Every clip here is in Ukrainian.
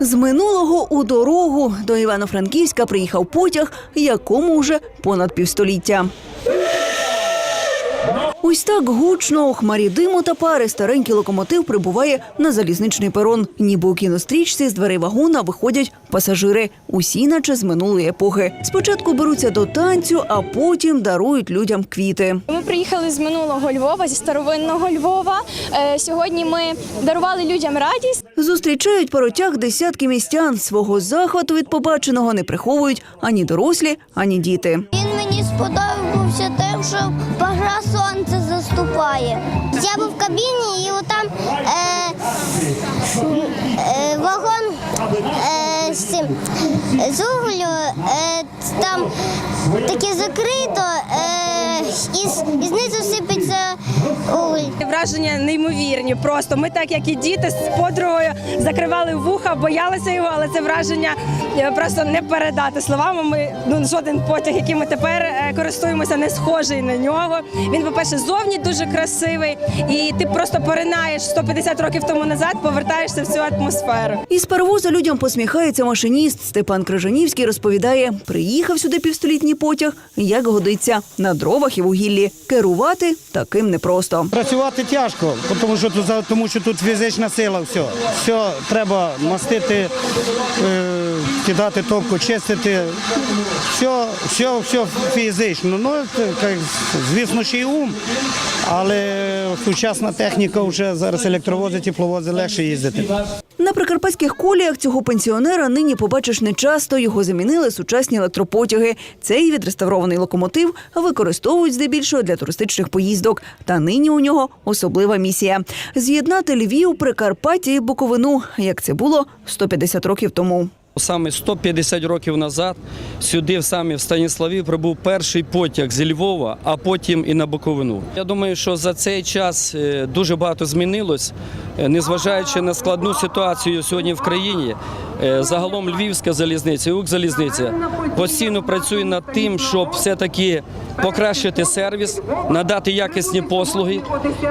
З минулого у дорогу до Івано-Франківська приїхав потяг, якому вже понад півстоліття. Ось так гучно у хмарі диму та пари старенький локомотив прибуває на залізничний перон. Ніби у кінострічці з дверей вагона виходять пасажири, усі наче з минулої епохи. Спочатку беруться до танцю, а потім дарують людям квіти. Ми приїхали з минулого Львова, зі старовинного Львова. Е, Сьогодні ми дарували людям радість. Зустрічають паротяг десятки містян. Свого захвату від побаченого не приховують ані дорослі, ані діти. Він мені сподобався тим, що погра сонце заступає. Я був в кабіні і отам е, е, вагон е, з, з углю, е, там таке закрито, е, і, і. Враження неймовірні. Просто ми, так як і діти з подругою, закривали вуха, боялися його, але це враження е, просто не передати словами. Ми ну жоден потяг, який ми тепер е, користуємося, не схожий на нього. Він, по-перше, зовні дуже красивий, і ти просто поринаєш 150 років тому назад, повертаєшся в цю атмосферу. Із паровоза людям посміхається машиніст. Степан Крижанівський розповідає, приїхав сюди півстолітній потяг, як годиться, на дровах і вугіллі. Керувати таким непросто. Працювати тяжко, тому що тут тому що тут фізична сила. Все, все треба мастити, е, кидати топку, чистити. Все, все, все фізично. Ну звісно, ще й ум, але сучасна техніка вже зараз електровози, тепловози легше їздити. На прикарпатських коліях цього пенсіонера нині побачиш нечасто. Його замінили сучасні електропотяги. Цей відреставрований локомотив використовують здебільшого для туристичних поїздок. Та нині у нього особлива місія з'єднати Львів, Прикарпаття і Буковину, як це було 150 років тому. Саме 150 років назад сюди, саме в Станіславі, прибув перший потяг зі Львова, а потім і на Буковину. Я думаю, що за цей час е, дуже багато змінилось, незважаючи на складну ситуацію сьогодні в країні. е, Загалом Львівська залізниця, Укрзалізниця постійно працює над тим, щоб все-таки покращити сервіс, надати якісні послуги.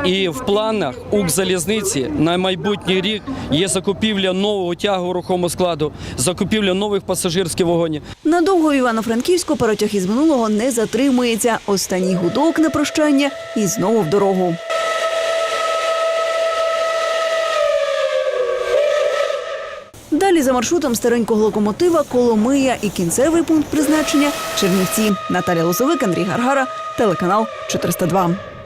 І в планах Укрзалізниці на майбутній рік є закупівля нового тягу рухомого складу, закупівля нових пасажирських вагонів. Надовго Івано-Франківську паротяг із минулого не затримується. Останній гудок на прощання і знову в дорогу. Далі за маршрутом старенького локомотива Коломия і кінцевий пункт призначення Чернівці. Наталя Лосовик, Андрій Гаргара, телеканал 402.